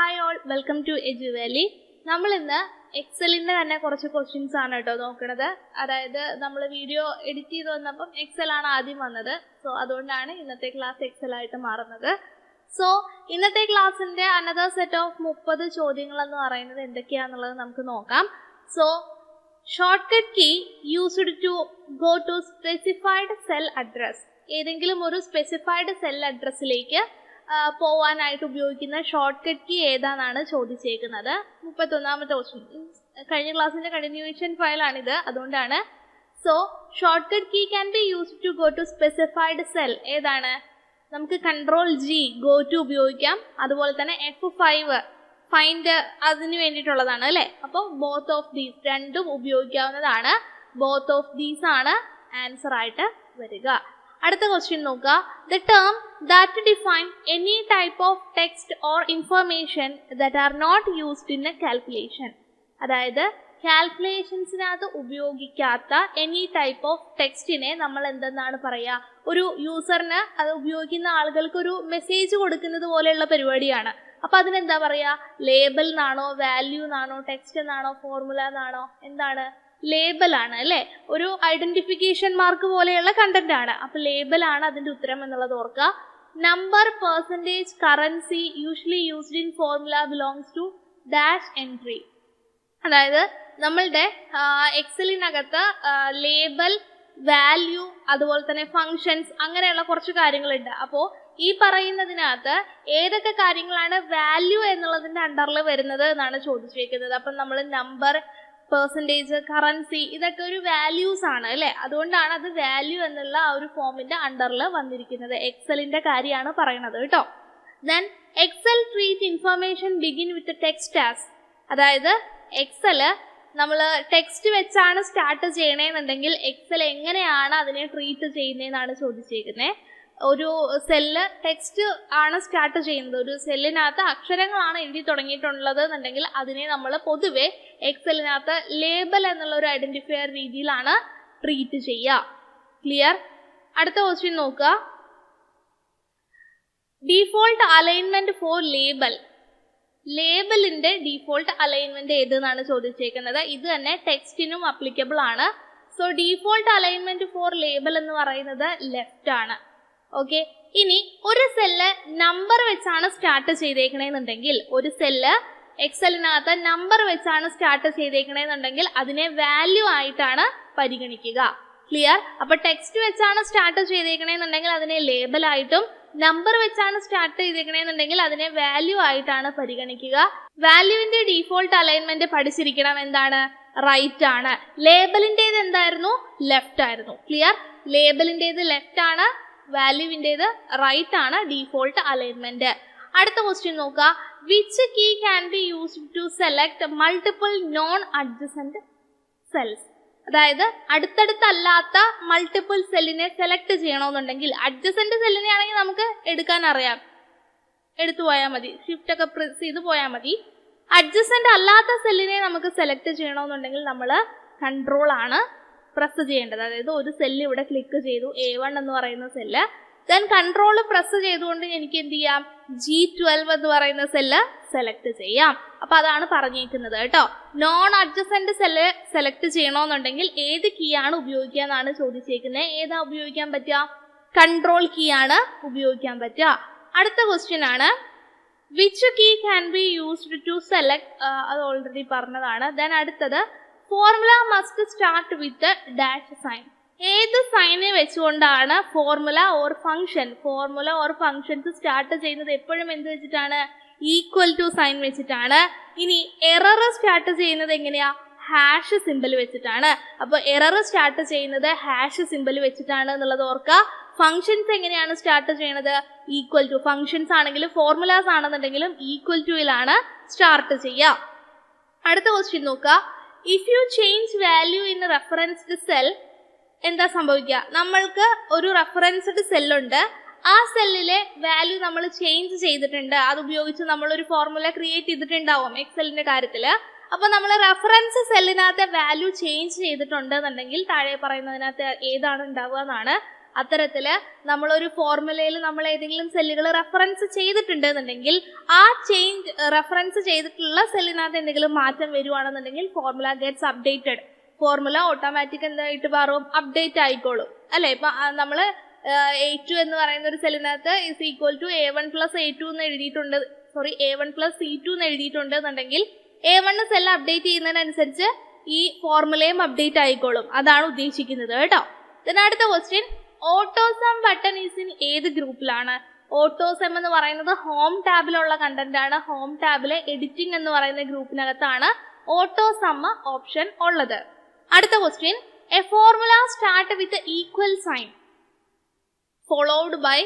Hi all welcome to Edu Valley നമ്മൾ ഇന്ന് എക്സലിന്റെ തന്നെ കുറച്ച് ക്വസ്റ്റ്യൻസ് ആണ് കേട്ടോ നോക്കണത്. അതായത് നമ്മൾ വീഡിയോ എഡിറ്റ് ചെയ്ത് വന്നപ്പം എക്സൽ ആണ് ആദ്യം വന്നത്. സോ അതുകൊണ്ടാണ് ഇന്നത്തെ ക്ലാസ് എക്സൽ ആയിട്ട് മാറുന്നത്. സോ ഇന്നത്തെ ക്ലാസ്സിന്റെ അനദർ സെറ്റ് ഓഫ് മുപ്പത് ചോദ്യങ്ങൾ എന്ന് പറയുന്നത് എന്തൊക്കെയാന്നുള്ളത് നമുക്ക് നോക്കാം. So shortcut key used to go to specified cell address ഏതെങ്കിലും ഒരു സ്പെസിഫൈഡ് സെൽ അഡ്രസ്സിലേക്ക് പോവാനായിട്ട് ഉപയോഗിക്കുന്ന ഷോർട്ട് കട്ട് കീ ഏതാണെന്നാണ് ചോദിച്ചേക്കുന്നത്. മുപ്പത്തൊന്നാമത്തെ ക്വസ്റ്റ്യൻ കഴിഞ്ഞ ക്ലാസ്സിന്റെ കണ്ടിന്യൂഷൻ ഫയലാണിത് അതുകൊണ്ടാണ്. So shortcut key can be use to go to specified cell ഏതാണ്? നമുക്ക് കൺട്രോൾ ജി ഗോ ടു ഉപയോഗിക്കാം. അതുപോലെ തന്നെ എഫ് ഫൈവ് ഫൈൻഡ് അതിന് വേണ്ടിയിട്ടുള്ളതാണ് അല്ലേ? അപ്പോൾ ബോത്ത് ഓഫ് ദീസ് രണ്ടും ഉപയോഗിക്കാവുന്നതാണ്. ബോത്ത് ഓഫ് ദീസ് ആണ് ആൻസർ ആയിട്ട് വരിക. അടുത്ത ക്വസ്റ്റ്യൻ നോക്കുക. The term that define any type of text or information that are not used in a calculation അതായത് കാൽക്കുലേഷൻസിനകത്ത് ഉപയോഗിക്കാത്ത എനി ടൈപ്പ് ഓഫ് ടെക്സ്റ്റിനെ നമ്മൾ എന്തെന്നാണ് പറയുക ഒരു യൂസറിന് അത് ഉപയോഗിക്കുന്ന ആളുകൾക്ക് ഒരു മെസ്സേജ് കൊടുക്കുന്നത് പോലെയുള്ള പരിപാടിയാണ്. അപ്പൊ അതിനെന്താ പറയാ? ലേബൽ എന്നാണോ വാല്യൂ എന്നാണോ ടെക്സ്റ്റ് എന്നാണോ ഫോർമുല എന്നാണോ എന്താണ്? ലേബൽ ആണ് അല്ലെ? ഒരു ഐഡന്റിഫിക്കേഷൻ മാർക്ക് പോലെയുള്ള കണ്ടന്റ് ആണ്. അപ്പൊ ലേബൽ ആണ് അതിന്റെ ഉത്തരം എന്നുള്ളത് ഓർക്കുക. Number percentage currency usually used in formula belongs to dash entry അതായത് നമ്മളുടെ എക്സലിനകത്ത് ലേബൽ വാല്യൂ അതുപോലെ തന്നെ ഫങ്ഷൻസ് അങ്ങനെയുള്ള കുറച്ച് കാര്യങ്ങളുണ്ട്. അപ്പോൾ ഈ പറയുന്നതിനകത്ത് ഏതൊക്കെ കാര്യങ്ങളാണ് വാല്യൂ എന്നുള്ളതിന്റെ അണ്ടറിൽ വരുന്നത് എന്നാണ് ചോദിച്ചിരിക്കുന്നത് അപ്പം നമ്മൾ നമ്പർ പെർസെന്റേജ് കറൻസി ഇതൊക്കെ ഒരു വാല്യൂസ് ആണ് അല്ലേ? അതുകൊണ്ടാണ് അത് വാല്യൂ എന്നുള്ള ആ ഒരു ഫോമിന്റെ അണ്ടറിൽ വന്നിരിക്കുന്നത്. എക്സലിന്റെ കാര്യമാണ് പറയുന്നത് കേട്ടോ. Then Excel treat information begin with text as അതായത് എക്സൽ നമ്മൾ ടെക്സ്റ്റ് വെച്ചാണ് സ്റ്റാർട്ട് ചെയ്യണേന്നുണ്ടെങ്കിൽ എക്സൽ എങ്ങനെയാണ് അതിനെ ട്രീറ്റ് ചെയ്യുന്നതെന്നാണ് ചോദിച്ചേക്കുന്നത് ഒരു സെല്ല് ടെക്സ്റ്റ് ആണ് സ്റ്റാർട്ട് ചെയ്യുന്നത്. ഒരു സെല്ലിനകത്ത് അക്ഷരങ്ങളാണ് എഴുതി തുടങ്ങിയിട്ടുള്ളത് എന്നുണ്ടെങ്കിൽ അതിനെ നമ്മൾ പൊതുവെ എക്സലിനകത്ത് ലേബൽ എന്നുള്ള ഒരു ഐഡന്റിഫയർ രീതിയിലാണ് ട്രീറ്റ് ചെയ്യുക. ക്ലിയർ അടുത്ത ക്വസ്റ്റ്യൻ നോക്കുക. ഡീഫോൾട്ട് അലൈൻമെന്റ് ഫോർ ലേബൽ ലേബലിന്റെ ഡീഫോൾട്ട് അലൈൻമെന്റ് ഏതെന്നാണ് ചോദിച്ചേക്കുന്നത്. ഇത് തന്നെ ടെക്സ്റ്റിനും അപ്ലിക്കബിൾ ആണ്. So default alignment for label എന്ന് പറയുന്നത് ലെഫ്റ്റ് ആണ്. ഓക്കെ ഇനി ഒരു സെല്ല് നമ്പർ വെച്ചാണ് സ്റ്റാർട്ട് ചെയ്തേക്കണേന്നുണ്ടെങ്കിൽ ഒരു സെല്ല് എക്സലിനകത്ത് നമ്പർ വെച്ചാണ് സ്റ്റാർട്ട് ചെയ്തേക്കണേന്നുണ്ടെങ്കിൽ അതിനെ വാല്യൂ ആയിട്ടാണ് പരിഗണിക്കുക. ക്ലിയർ അപ്പൊ ടെക്സ്റ്റ് വെച്ചാണ് സ്റ്റാർട്ട് ചെയ്തേക്കണേന്നുണ്ടെങ്കിൽ അതിനെ ലേബൽ ആയിട്ടും നമ്പർ വെച്ചാണ് സ്റ്റാർട്ട് ചെയ്തേക്കണേന്നുണ്ടെങ്കിൽ അതിനെ വാല്യൂ ആയിട്ടാണ് പരിഗണിക്കുക. വാല്യൂവിന്റെ ഡീഫോൾട്ട് അലൈൻമെന്റ് പഠിച്ചിരിക്കണം എന്താണ്? റൈറ്റ് ആണ്. ലേബലിന്റേത് എന്തായിരുന്നു? ലെഫ്റ്റ് ആയിരുന്നു. ക്ലിയർ ലേബലിന്റേത് ലെഫ്റ്റ് ആണ്. വാല്യൂവിന്റേത് റൈറ്റ് ആണ് ഡീഫോൾട്ട് അലൈൻമെന്റ് അടുത്ത ക്വസ്റ്റ്യൻ നോക്കുക. Which key can be used to select multiple non adjacent cells അതായത് അടുത്തടുത്തല്ലാത്ത മൾട്ടിപ്പിൾ സെല്ലിനെ സെലക്ട് ചെയ്യണമെന്നുണ്ടെങ്കിൽ അഡ്ജസന്റ് സെല്ലിനെ ആണെങ്കിൽ നമുക്ക് എടുക്കാൻ അറിയാം. എടുത്തു പോയാൽ മതി. ഷിഫ്റ്റ് ഒക്കെ പ്രസ് ചെയ്ത് പോയാൽ മതി. അഡ്ജസന്റ് അല്ലാത്ത സെല്ലിനെ നമുക്ക് സെലക്ട് ചെയ്യണമെന്നുണ്ടെങ്കിൽ നമ്മൾ കൺട്രോൾ ആണ്. പ്രസ് ചെയ്യേണ്ടത്. അതായത് ഒരു സെല്ല് ഇവിടെ ക്ലിക്ക് ചെയ്തു. എ വൺ എന്ന് പറയുന്ന സെല്ല് ദെൻ കൺട്രോൾ പ്രസ് ചെയ്തുകൊണ്ട് എനിക്ക് എന്ത് ചെയ്യാം? ജി ട്വൽവ് എന്ന് പറയുന്ന സെല്ല് സെലക്ട് ചെയ്യാം. അപ്പൊ അതാണ് പറഞ്ഞേക്കുന്നത് കേട്ടോ. നോൺ അഡ്ജസന്റ് സെല്ല് സെലക്ട് ചെയ്യണമെന്നുണ്ടെങ്കിൽ ഏത് കീ ആണ് ഉപയോഗിക്കുക എന്നാണ് ചോദിച്ചേക്കുന്നത് ഏതാ ഉപയോഗിക്കാൻ പറ്റുക? കൺട്രോൾ കീ ആണ് ഉപയോഗിക്കാൻ പറ്റുക. അടുത്ത ക്വസ്റ്റ്യൻ ആണ്. Which key can be used to select അത് ഓൾറെഡി പറഞ്ഞതാണ്. ദെൻ അടുത്തത് formula must start with dash sign ഏത് സൈനെ വെച്ചുകൊണ്ടാണ് formula or function formula or functions start ചെയ്യുന്നത് എപ്പോഴും എന്ത് വെച്ചിട്ടാണ്? ഈക്വൽ ടു സൈൻ വെച്ചിട്ടാണ്. ഇനി എറർ സ്റ്റാർട്ട് ചെയ്യുന്നത് എങ്ങനെയാ? ഹാഷ് സിമ്പിൾ വെച്ചിട്ടാണ്. അപ്പൊ എറർ സ്റ്റാർട്ട് ചെയ്യുന്നത് ഹാഷ് സിമ്പിൾ വെച്ചിട്ടാണ് എന്നുള്ളത് ഓർക്കുക ഫംഗ്ഷൻസ് എങ്ങനെയാണ് സ്റ്റാർട്ട് ചെയ്യുന്നത് ഈക്വൽ ടു ഫംഗ്ഷൻസ് ആണെങ്കിലും ഫോർമുലാസ് ആണെന്നുണ്ടെങ്കിലും ഈക്വൽ ടുയിലാണ് സ്റ്റാർട്ട് ചെയ്യുക. അടുത്ത ക്വസ്റ്റ്യൻ നോക്കുക if you change value in referenced cell എന്താ സംഭവിക്കുക? നമ്മൾക്ക് ഒരു റെഫറൻസ്ഡ് സെല്ലുണ്ട് ആ സെല്ലിലെ വാല്യൂ നമ്മൾ ചേഞ്ച് ചെയ്തിട്ടുണ്ട്. അത് ഉപയോഗിച്ച് നമ്മൾ ഒരു ഫോർമുല ക്രിയേറ്റ് ചെയ്തിട്ടുണ്ടാവും എക്സലിന്റെ കാര്യത്തിൽ. അപ്പൊ നമ്മൾ റെഫറൻസ് സെല്ലിനകത്തെ വാല്യൂ ചേഞ്ച് ചെയ്തിട്ടുണ്ട് എന്നുണ്ടെങ്കിൽ താഴെ പറയുന്നതിനകത്ത് ഏതാണ് ഉണ്ടാവുക എന്നാണ് അത്തരത്തിൽ നമ്മളൊരു ഫോർമുലയിൽ നമ്മൾ ഏതെങ്കിലും സെല്ലുകൾ റെഫറൻസ് ചെയ്തിട്ടുണ്ട് എന്നുണ്ടെങ്കിൽ ആ ചേഞ്ച് റെഫറൻസ് ചെയ്തിട്ടുള്ള സെല്ലിനകത്ത് എന്തെങ്കിലും മാറ്റം വരുവാണെന്നുണ്ടെങ്കിൽ formula gets updated formula automatic എന്തായിട്ട് മാറും? അപ്ഡേറ്റ് ആയിക്കോളും. അല്ലെ? ഇപ്പൊ നമ്മൾ എ ടു എന്ന് പറയുന്ന ഒരു സെല്ലിനകത്ത് is equal to A one plus A two എന്ന് എഴുതിയിട്ടുണ്ട്. Sorry A one plus C two എന്ന് എഴുതിയിട്ടുണ്ട് എന്നുണ്ടെങ്കിൽ എ വൺ സെൽ അപ്ഡേറ്റ് ചെയ്യുന്നതിനനുസരിച്ച് ഈ ഫോർമുലയും അപ്ഡേറ്റ് ആയിക്കോളും. അതാണ് ഉദ്ദേശിക്കുന്നത് കേട്ടോ. അടുത്ത question autosum button is in ഏത് ഗ്രൂപ്പിലാണ്? ഓട്ടോസം എന്ന് പറയുന്നത് ഹോം ടാബിലുള്ള കണ്ടന്റ് ആണ്. ഹോം ടാബിലെ എഡിറ്റിംഗ് എന്ന് പറയുന്ന ഗ്രൂപ്പിനകത്താണ് ഓട്ടോസമ്മ ഓപ്ഷൻ ഉള്ളത്. അടുത്ത question a formula start with equal sign followed by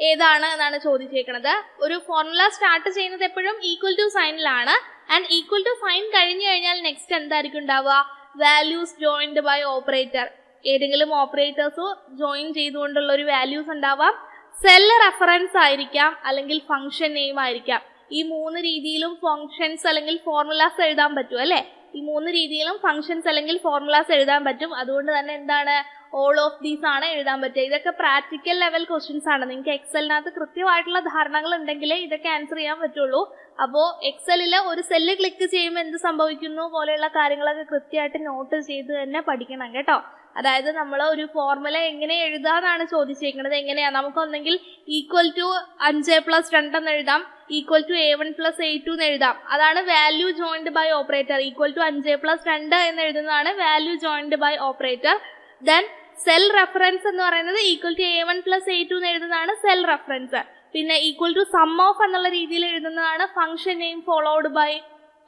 ഏതാണ് എന്നാണ് ചോദിച്ചേക്കുന്നത് ഒരു ഫോർമുല സ്റ്റാർട്ട് ചെയ്യുന്നത് എപ്പോഴും ഈക്വൽ ടു സൈനിലാണ് ആൻഡ് ഈക്വൽ ടു സൈൻ കഴിഞ്ഞു കഴിഞ്ഞാൽ നെക്സ്റ്റ് എന്തായിരിക്കും ഉണ്ടാവുക? വാല്യൂസ് ജോയിൻഡ് ബൈ ഓപ്പറേറ്റർ ഏതെങ്കിലും ഓപ്പറേറ്റേഴ്സ് ജോയിൻ ചെയ്തുകൊണ്ടുള്ള ഒരു വാല്യൂസ് ഉണ്ടാവാം. സെൽ റെഫറൻസ് ആയിരിക്കാം അല്ലെങ്കിൽ ഫംഗ്ഷൻ നെയിം ആയിരിക്കാം. ഈ മൂന്ന് രീതിയിലും ഫംഗ്ഷൻസ് അല്ലെങ്കിൽ ഫോർമുലാസ് എഴുതാൻ പറ്റും അല്ലേ? ഈ മൂന്ന് രീതിയിലും ഫംഗ്ഷൻസ് അല്ലെങ്കിൽ ഫോർമുലാസ് എഴുതാൻ പറ്റും. അതുകൊണ്ട് തന്നെ എന്താണ്? ഓൾ ഓഫ് ദീസ് ആണ് എഴുതാൻ പറ്റുക ഇതൊക്കെ പ്രാക്ടിക്കൽ ലെവൽ ക്വസ്റ്റ്യൻസ് ആണ്. നിങ്ങൾക്ക് എക്സലിനകത്ത് കൃത്യമായിട്ടുള്ള ധാരണകൾ ഉണ്ടെങ്കിലേ ഇതൊക്കെ ആൻസർ ചെയ്യാൻ പറ്റുള്ളൂ. അപ്പോൾ എക്സലിൽ ഒരു സെല്ല് ക്ലിക്ക് ചെയ്യുമ്പോൾ എന്ത് സംഭവിക്കുന്നു? പോലെയുള്ള കാര്യങ്ങളൊക്കെ കൃത്യമായിട്ട് നോട്ട് ചെയ്ത് തന്നെ പഠിക്കണം കേട്ടോ. അതായത് നമ്മൾ ഒരു ഫോർമുല എങ്ങനെ എഴുതാന്നാണ് ചോദിച്ചേക്കുന്നത് എങ്ങനെയാ? നമുക്ക് ഒന്നെങ്കിൽ ഈക്വൽ ടു അഞ്ച് പ്ലസ് രണ്ടെന്ന് എഴുതാം. Equal to A one plus A two എന്ന് എഴുതാം. അതാണ് value joined by operator equal to അഞ്ച് പ്ലസ് രണ്ട് എന്ന് എഴുതുന്നതാണ് value joined by operator then cell reference എന്ന് പറയുന്നത് equal to A one plus A two എന്ന് എഴുതുന്നതാണ് സെൽ റെഫറൻസ് പിന്നെ ഈക്വൽ ടു സം ഓഫ് എന്നുള്ള രീതിയിൽ എഴുതുന്നതാണ് function name followed by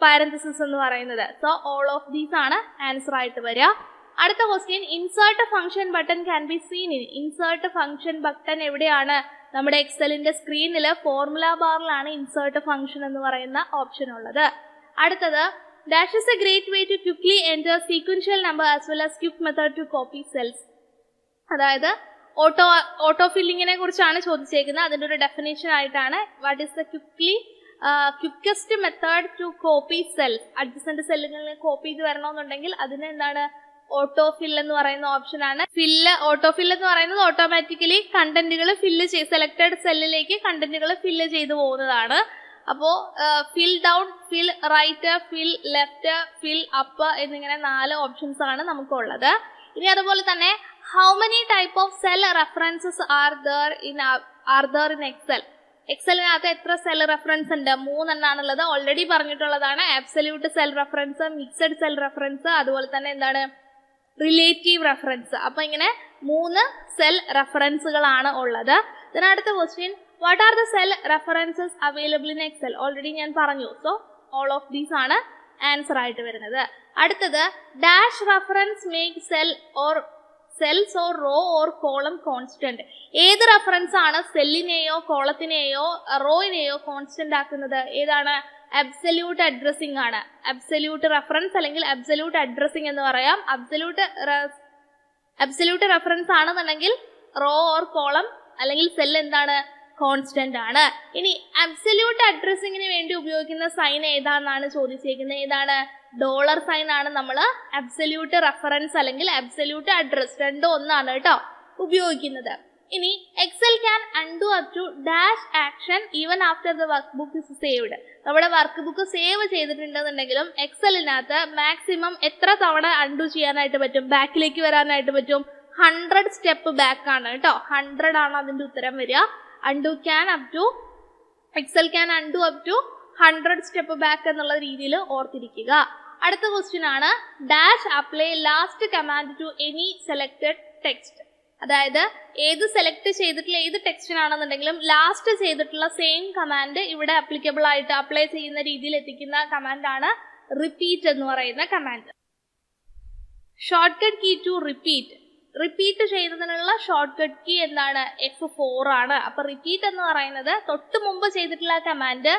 parenthesis എന്ന് പറയുന്നത്. സോ ഓൾ ഓഫ് ദീസ് ആണ് ആൻസർ ആയിട്ട് വരിക. അടുത്ത question insert function button can be seen in insert function button എവിടെയാണ്? നമ്മുടെ എക്സലിന്റെ സ്ക്രീനിൽ ഫോർമുല ബാറിലാണ് ഇൻസേർട്ട് ഫംഗ്ഷൻ എന്ന് പറയുന്ന ഓപ്ഷൻ ഉള്ളത്. അടുത്തത് dash is a great way to quickly enter sequential number as well as quick method to copy cells. അതായത് auto auto ഫില്ലിങ്ങിനെ കുറിച്ചാണ് ചോദിച്ചേക്കുന്നത്. അതിന്റെ ഒരു ഡെഫിനേഷൻ ആയിട്ടാണ് what is the quickly quickest method to copy cell adjacent സെല്ലുകളിൽ copy ചെയ്ത് വരണമെന്നുണ്ടെങ്കിൽ അതിന് എന്താണ് ഓട്ടോ ഫിൽ എന്ന് പറയുന്ന ഓപ്ഷൻ ആണ്. ഫില്ല് ഓട്ടോ ഫിൽ എന്ന് പറയുന്നത് ഓട്ടോമാറ്റിക്കലി കണ്ടന്റുകൾ ഫില്ല് ചെയ്ത് സെലക്ടഡ് സെല്ലിലേക്ക് കണ്ടന്റുകൾ ഫില്ല് ചെയ്തു പോകുന്നതാണ്. അപ്പോ fill down fill right fill left fill up എന്നിങ്ങനെ നാല് ഓപ്ഷൻസ് ആണ് നമുക്കുള്ളത്. ഇനി അതുപോലെ തന്നെ how many type of cell references are there in are there in Excel എക്സലിനകത്ത് എത്ര സെൽ റെഫറൻസ് ഉണ്ട്? മൂന്നെണ്ണാണുള്ളത്. ഓൾറെഡി പറഞ്ഞിട്ടുള്ളതാണ് absolute cell reference mixed cell reference അതുപോലെ തന്നെ എന്താണ്? റിലേറ്റീവ് റെഫറൻസ് അപ്പൊ ഇങ്ങനെ മൂന്ന് സെൽ റെഫറൻസുകളാണ് ഉള്ളത്. അടുത്ത question what are the cell references available in Excel already ഞാൻ പറഞ്ഞു. സോ ഓൾ ഓഫ് ദീസ് ആണ് ആൻസർ ആയിട്ട് വരുന്നത്. അടുത്തത് dash reference make cell or cells or row or column constant ഏത് റെഫറൻസ് ആണ് സെല്ലിനെയോ കോളത്തിനെയോ റോയിനെയോ കോൺസ്റ്റന്റ് ആക്കുന്നത്? ഏതാണ്? അബ്സല്യൂട്ട് അഡ്രസ്സിംഗ് ആണ്. അബ്സല്യൂട്ട് റെഫറൻസ് അല്ലെങ്കിൽ അബ്സല്യൂട്ട് അഡ്രസ്സിംഗ് എന്ന് പറയാം. അബ്സല്യൂട്ട് അബ്സല്യൂട്ട് റെഫറൻസ് ആണെന്നുണ്ടെങ്കിൽ റോ ഓർ കോളം അല്ലെങ്കിൽ സെൽ എന്താണ്? കോൺസ്റ്റന്റ് ആണ്. ഇനി അബ്സല്യൂട്ട് അഡ്രസ്സിങ്ങിന് വേണ്ടി ഉപയോഗിക്കുന്ന സൈൻ ഏതാണെന്നാണ് ചോദിച്ചേക്കുന്നത് ഏതാണ്? ഡോളർ സൈൻ ആണ് നമ്മൾ അബ്സല്യൂട്ട് റെഫറൻസ് അല്ലെങ്കിൽ അബ്സല്യൂട്ട് അഡ്രസ് രണ്ടും ഒന്നാണ് കേട്ടോ ഉപയോഗിക്കുന്നത്. ഇനി Excel can undo up to dash action even after the workbook is saved നമ്മുടെ വർക്ക് ബുക്ക് സേവ് ചെയ്തിട്ടുണ്ടെന്നുണ്ടെങ്കിലും എക്സലിനകത്ത് മാക്സിമം എത്ര തവണ അൺഡു ചെയ്യാനായിട്ട് പറ്റും? ബാക്കിലേക്ക് വരാനായിട്ട് പറ്റും? ഹൺഡ്രഡ് സ്റ്റെപ്പ് ബാക്ക് ആണ് കേട്ടോ. ഹൺഡ്രഡ് ആണ് അതിന്റെ ഉത്തരം വരിക. Undo can up to Excel can undo up to hundred step back എന്നുള്ള രീതിയിൽ ഓർത്തിരിക്കുക. അടുത്ത ക്വസ്റ്റ്യൻ ആണ് dash apply last command to any selected text അതായത് ഏത് സെലക്ട് ചെയ്തിട്ടുള്ള ഏത് ടെക്സ്റ്റിനാണെന്നുണ്ടെങ്കിലും ലാസ്റ്റ് ചെയ്തിട്ടുള്ള സെയിം കമാൻഡ് ഇവിടെ അപ്ലിക്കബിൾ ആയിട്ട് അപ്ലൈ ചെയ്യുന്ന രീതിയിൽ എത്തിക്കുന്ന ആണ് റിപ്പീറ്റ് എന്ന് പറയുന്ന command shortcut key to repeat repeat ചെയ്യുന്നതിനുള്ള ഷോർട്ട് കട്ട് കീ എന്താണ്? എഫ് ഫോർ ആണ്. അപ്പൊ റിപ്പീറ്റ് എന്ന് പറയുന്നത് തൊട്ട് മുമ്പ് ചെയ്തിട്ടുള്ള കമാൻഡ്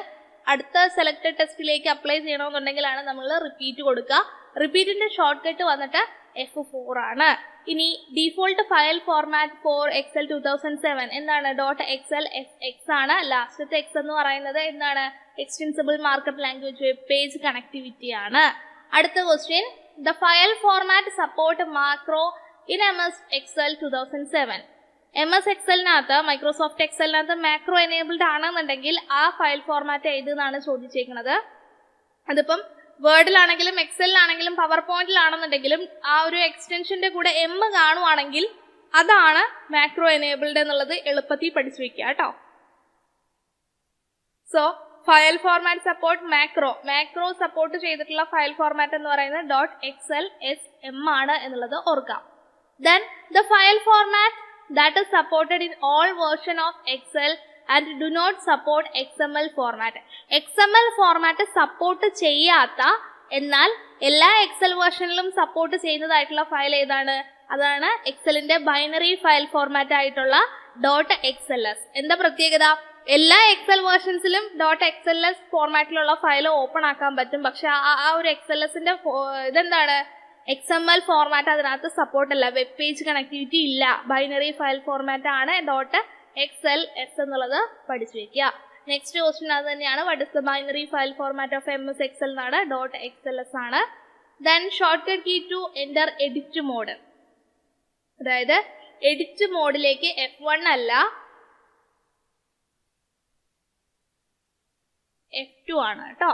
അടുത്ത സെലക്ടഡ് ടെസ്റ്റിലേക്ക് അപ്ലൈ ചെയ്യണമെന്നുണ്ടെങ്കിലാണ് നമ്മൾ റിപ്പീറ്റ് കൊടുക്കുക. റിപ്പീറ്റിന്റെ ഷോർട്ട് കട്ട് വന്നിട്ട് എഫ് ഫോർ ആണ്. ഇനി default file format for Excel two thousand seven എന്താണ്? ഡോട്ട് എക്സൽ എസ് എക്സ് ആണ്. ലാസ്റ്റത്തെ എക്സ് എന്ന് പറയുന്നത് എന്താണ്? Extensible market language web page connectivity ആണ്. അടുത്ത question the file format support macro in M S Excel two thousand എക്സലിനകത്ത് Microsoft എക്സലിനകത്ത് macro enabled ആണെന്നുണ്ടെങ്കിൽ ആ ഫയൽ ഫോർമാറ്റ് ഏതെന്നാണ് ചോദിച്ചേക്കുന്നത് അതിപ്പം വേർഡിലാണെങ്കിലും എക്സലിലാണെങ്കിലും പവർ പോയിന്റിലാണെന്നുണ്ടെങ്കിലും ആ ഒരു എക്സ്റ്റൻഷന്റെ കൂടെ എം കാണുവാണെങ്കിൽ അതാണ് മാക്രോ എനേബിൾഡ് എന്നുള്ളത് എളുപ്പത്തിൽ പഠിച്ചു വെക്കുക കേട്ടോ. So file format support macro macro support ചെയ്തിട്ടുള്ള ഫയൽ ഫോർമാറ്റ് എന്ന് പറയുന്നത് ഡോട്ട് എക്സൽ എസ് എം ആണ് എന്നുള്ളത് ഓർക്കാം. Then the file format that is supported in all version of Excel and do not support X M L format X M L format support ചെയ്യാത്ത എന്നാൽ എല്ലാ Excel വേർഷനിലും support ചെയ്യുന്നതായിട്ടുള്ള file ഏതാണ്? അതാണ് എക്സലിന്റെ ബൈനറി ഫയൽ ഫോർമാറ്റ് ആയിട്ടുള്ള dot X L S എന്താ പ്രത്യേകത? എല്ലാ എക്സൽ വേർഷൻസിലും ഡോട്ട് എക്സ് എൽ എസ് ഫോർമാറ്റിലുള്ള ഫയൽ ഓപ്പൺ ആക്കാൻ പറ്റും. പക്ഷെ ആ ഒരു എക്സ് എൽ എസിന്റെ ഇതെന്താണ്? എക്സ് എം എൽ ഫോർമാറ്റ് അതിനകത്ത് സപ്പോർട്ട് അല്ല. വെബ് പേജ് കണക്ടിവിറ്റി ഇല്ല. ബൈനറി ഫയൽ ഫോർമാറ്റ് ആണ് ഡോട്ട് എക്സ് എൽ എസ് എന്നുള്ളത് പഠിച്ചു വെക്കുക നെക്സ്റ്റ് ക്വസ്റ്റ്യൻ അത് തന്നെയാണ്. What is the binary file format of M S Excel എന്നാണ് ഡോട്ട് എക്സ് എൽ എസ് ആണ്. Then shortcut key to enter edit mode അതായത് എഡിറ്റ് മോഡിലേക്ക് എഫ് വൺ അല്ല എഫ് ടു ആണ് കേട്ടോ.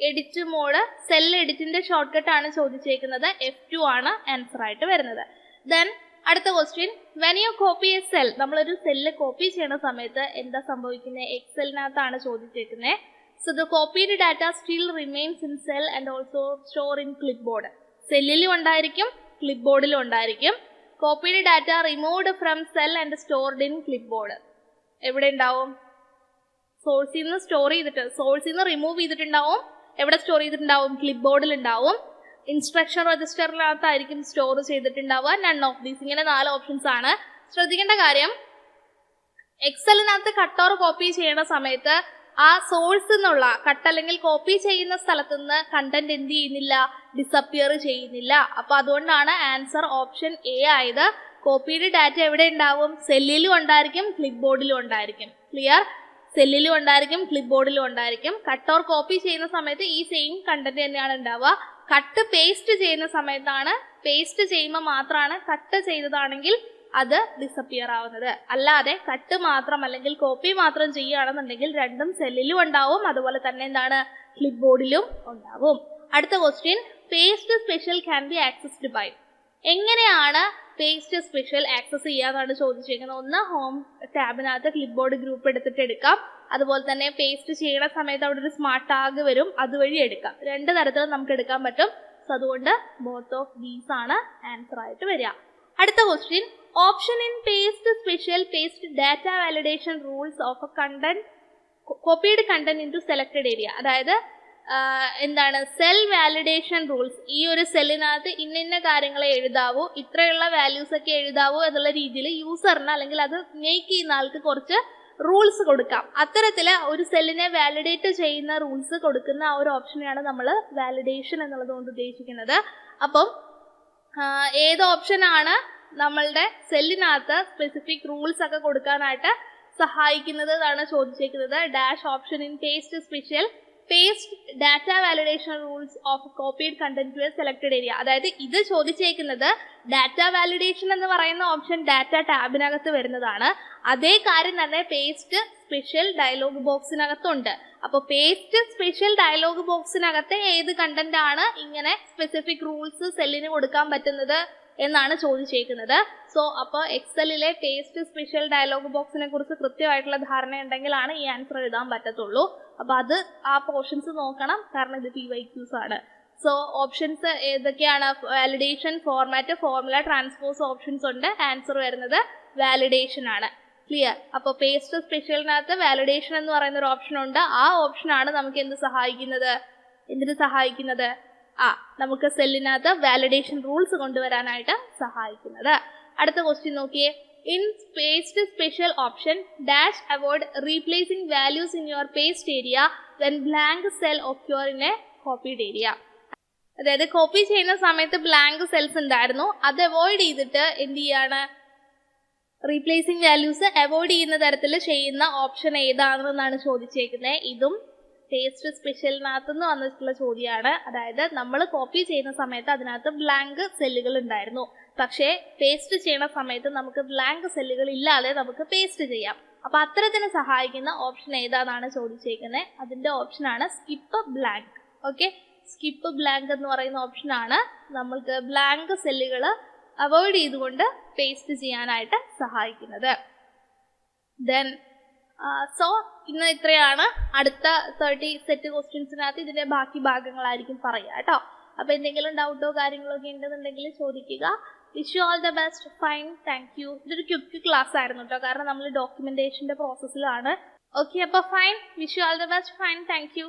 എഡിറ്റ് മോഡ് സെൽ എഡിറ്റിന്റെ ഷോർട്ട് കട്ട് ആണ് ചോദിച്ചേക്കുന്നത്. എഫ് ടു ആണ് ആൻസർ ആയിട്ട് വരുന്നത്. ദെൻ അടുത്ത question when you copy a cell നമ്മളൊരു സെല്ല് കോപ്പി ചെയ്യുന്ന സമയത്ത് എന്താ സംഭവിക്കുന്നത് എക്സലിനകത്താണ് ചോദിച്ചേക്കുന്നത് so the copied data still remains in cell and also store in clipboard സെല്ലിലും ഉണ്ടായിരിക്കും ക്ലിപ്പ് ബോർഡിലും ഉണ്ടായിരിക്കും. Copied data removed from cell and stored in clipboard എവിടെ ഉണ്ടാവും? സോഴ്സിൽ നിന്ന് സ്റ്റോർ ചെയ്തിട്ട് സോഴ്സിൽ നിന്ന് റിമൂവ് ചെയ്തിട്ടുണ്ടാവും. എവിടെ സ്റ്റോർ ചെയ്തിട്ടുണ്ടാവും? ക്ലിപ്പ് ബോർഡിൽ ഉണ്ടാവും ഇൻസ്ട്രക്ഷൻ രജിസ്റ്ററിനകത്തായിരിക്കും സ്റ്റോർ ചെയ്തിട്ടുണ്ടാവുക. നൺ ഓഫ് ദീസ് ഇങ്ങനെ നാല് ഓപ്ഷൻസ് ആണ്. ശ്രദ്ധിക്കേണ്ട കാര്യം എക്സലിനകത്ത് കട്ട് ഓർ കോപ്പി ചെയ്യുന്ന സമയത്ത് ആ സോഴ്സ് എന്നുള്ള കട്ട് അല്ലെങ്കിൽ കോപ്പി ചെയ്യുന്ന സ്ഥലത്ത് നിന്ന് കണ്ടന്റ് എന്ത് ചെയ്യുന്നില്ല? ഡിസപ്പിയർ ചെയ്യുന്നില്ല. അപ്പൊ അതുകൊണ്ടാണ് ആൻസർ ഓപ്ഷൻ എ ആയത്. കോപ്പിയുടെ ഡാറ്റ എവിടെ ഉണ്ടാവും? സെല്ലിലും ഉണ്ടായിരിക്കും ക്ലിപ്പ് ബോർഡിലും ഉണ്ടായിരിക്കും. ക്ലിയർ സെല്ലിലും ഉണ്ടായിരിക്കും ക്ലിപ്പ് ബോർഡിലും ഉണ്ടായിരിക്കും. കട്ട് ഓർ കോപ്പി ചെയ്യുന്ന സമയത്ത് ഈ സെയിം കണ്ടന്റ് തന്നെയാണ് ഉണ്ടാവുക. കട്ട് പേസ്റ്റ് ചെയ്യുന്ന സമയത്താണ് പേസ്റ്റ് ചെയ്യുമ്പോൾ മാത്രമാണ് കട്ട് ചെയ്തതാണെങ്കിൽ അത് ഡിസപ്പിയർ ആവുന്നത്. അല്ലാതെ കട്ട് മാത്രം അല്ലെങ്കിൽ കോപ്പി മാത്രം ചെയ്യുകയാണെന്നുണ്ടെങ്കിൽ രണ്ടും സെല്ലിലും ഉണ്ടാവും. അതുപോലെ തന്നെ എന്താണ്? ക്ലിപ്പ് ബോർഡിലും ഉണ്ടാവും. അടുത്ത question paste special can be accessed by എങ്ങനെയാണ് പേസ്റ്റ് സ്പെഷ്യൽ ആക്സസ് ചെയ്യാന്നാണ് ചോദിച്ചിരിക്കുന്നത്. ഒന്ന് ഹോം ടാബിനകത്ത് ക്ലിപ്പ് ബോർഡ് ഗ്രൂപ്പ് എടുത്തിട്ട് എടുക്കാം. അതുപോലെ തന്നെ പേസ്റ്റ് ചെയ്യുന്ന സമയത്ത് അവിടെ ഒരു സ്മാർട്ട് ടാഗ് വരും. അതുവഴി എടുക്കാം. രണ്ട് തരത്തിലും നമുക്ക് എടുക്കാൻ പറ്റും. സോ അതുകൊണ്ട് ബോത്ത് ഓഫ് ദീസ് ആണ് ആൻസർ ആയിട്ട് വരിക. അടുത്ത question option in paste special paste data validation rules of a content copied content into selected area അതായത് എന്താണ്? സെൽ വാലിഡേഷൻ റൂൾസ് ഈ ഒരു സെല്ലിനകത്ത് ഇന്ന ഇന്ന കാര്യങ്ങളെ എഴുതാവൂ ഇത്രയുള്ള വാല്യൂസ് ഒക്കെ എഴുതാവൂ എന്നുള്ള രീതിയിൽ യൂസറിന് അല്ലെങ്കിൽ അത് മേക്ക് ചെയ്യുന്ന ആൾക്ക് കുറച്ച് റൂൾസ് കൊടുക്കാം. അത്തരത്തിൽ ഒരു സെല്ലിനെ വാലിഡേറ്റ് ചെയ്യുന്ന റൂൾസ് കൊടുക്കുന്ന ആ ഒരു ഓപ്ഷനെയാണ് നമ്മൾ വാലിഡേഷൻ എന്നുള്ളത് കൊണ്ട് ഉദ്ദേശിക്കുന്നത്. അപ്പം ഏത് ഓപ്ഷനാണ് നമ്മളുടെ സെല്ലിനകത്ത് സ്പെസിഫിക് റൂൾസ് ഒക്കെ കൊടുക്കാനായിട്ട് സഹായിക്കുന്നത് എന്നാണ് ചോദിച്ചേക്കുന്നത്. Dash option in paste special paste data validation rules of copied content to a selected area അതായത് ഇത് ചോദിച്ചേക്കുന്നത് ഡാറ്റ വാലിഡേഷൻ എന്ന് പറയുന്ന ഓപ്ഷൻ ഡാറ്റ ടാബിനകത്ത് വരുന്നതാണ്. അതേ കാര്യം തന്നെ പേസ്റ്റ് സ്പെഷ്യൽ ഡയലോഗ് ബോക്സിനകത്തുണ്ട് അപ്പോൾ പേസ്റ്റ് സ്പെഷ്യൽ ഡയലോഗ് ബോക്സിനകത്തെ ഏത് കണ്ടന്റ് ആണ് ഇങ്ങനെ സ്പെസിഫിക് റൂൾസ് സെല്ലിന് കൊടുക്കാൻ പറ്റുന്നത്? എന്നാണ് ചോദിച്ചേക്കുന്നത്. സോ അപ്പോൾ എക്സലിലെ ടേസ്റ്റ് സ്പെഷ്യൽ ഡയലോഗ് ബോക്സിനെ കുറിച്ച് കൃത്യമായിട്ടുള്ള ധാരണ ഉണ്ടെങ്കിലാണ് ഈ ആൻസർ എഴുതാൻ പറ്റത്തുള്ളൂ. അപ്പൊ അത് ആ പോർഷൻസ് നോക്കണം. കാരണം ഇത് പി വൈ ക്യൂസ് ആണ്. സോ ഓപ്ഷൻസ് ഏതൊക്കെയാണ്? Validation format formula transpose options ഉണ്ട്. ആൻസർ വരുന്നത് വാലിഡേഷൻ ആണ്. ക്ലിയർ അപ്പോൾ പേസ്റ്റ് സ്പെഷ്യലിനകത്ത് വാലിഡേഷൻ എന്ന് പറയുന്ന ഒരു ഓപ്ഷൻ ഉണ്ട്. ആ ഓപ്ഷൻ ആണ് നമുക്ക് എന്ത് സഹായിക്കുന്നത്? എന്തിന് സഹായിക്കുന്നത്? ആ നമുക്ക് സെല്ലിനകത്ത് വാലിഡേഷൻ റൂൾസ് കൊണ്ടുവരാനായിട്ട് സഹായിക്കുന്നത്. അടുത്ത ക്വസ്റ്റ്യൻ നോക്കിയേ. In paste special option dash avoid replacing values in your paste area when blank cell occur in a copied area അതായത് കോപ്പി ചെയ്യുന്ന സമയത്ത് ബ്ലാങ്ക് സെൽസ് ഉണ്ടായിരുന്നു. അത് അവോയ്ഡ് ചെയ്തിട്ട് എന്ത് ചെയ്യാണ്? റീപ്ലേസിംഗ് വാല്യൂസ് അവോയ്ഡ് ചെയ്യുന്ന തരത്തിൽ ചെയ്യുന്ന ഓപ്ഷൻ ഏതാണെന്നാണ് ചോദിച്ചേക്കുന്നത് ഇതും ടേസ്റ്റ് സ്പെഷ്യലിനകത്ത് നിന്ന് വന്നിട്ടുള്ള ചോദ്യമാണ് അതായത് നമ്മൾ കോപ്പി ചെയ്യുന്ന സമയത്ത് അതിനകത്ത് ബ്ലാങ്ക് സെല്ലുകൾ ഉണ്ടായിരുന്നു. പക്ഷേ പേസ്റ്റ് ചെയ്യുന്ന സമയത്ത് നമുക്ക് ബ്ലാങ്ക് സെല്ലുകൾ ഇല്ലാതെ നമുക്ക് പേസ്റ്റ് ചെയ്യാം. അപ്പൊ അത്തരത്തിന് സഹായിക്കുന്ന ഓപ്ഷൻ ഏതാണെന്നാണ് ചോദിച്ചേക്കുന്നത് അതിന്റെ ഓപ്ഷനാണ് skip blank okay skip blank എന്ന് പറയുന്ന ഓപ്ഷനാണ് നമ്മൾക്ക് ബ്ലാങ്ക് സെല്ലുകൾ അവോയ്ഡ് ചെയ്തുകൊണ്ട് പേസ്റ്റ് ചെയ്യാനായിട്ട് സഹായിക്കുന്നത്. ദെൻ സോ ഇന്ന് ഇത്രയാണ്. അടുത്ത തേർട്ടി സെറ്റ് ക്വസ്റ്റ്യൻസിനകത്ത് ഇതിന്റെ ബാക്കി ഭാഗങ്ങളായിരിക്കും പറയുക കേട്ടോ. അപ്പൊ എന്തെങ്കിലും ഡൗട്ടോ കാര്യങ്ങളോ ഒക്കെ ഉണ്ടെന്നുണ്ടെങ്കിൽ ചോദിക്കുക. Wish you all the best fine thank you ഇതൊരു ക്യുക്ക് ക്ലാസ് ആയിരുന്നു കേട്ടോ. കാരണം നമ്മൾ ഡോക്യുമെന്റേഷന്റെ പ്രോസസ്സിലാണ് ഓക്കെ അപ്പോൾ fine wish you all the best fine thank you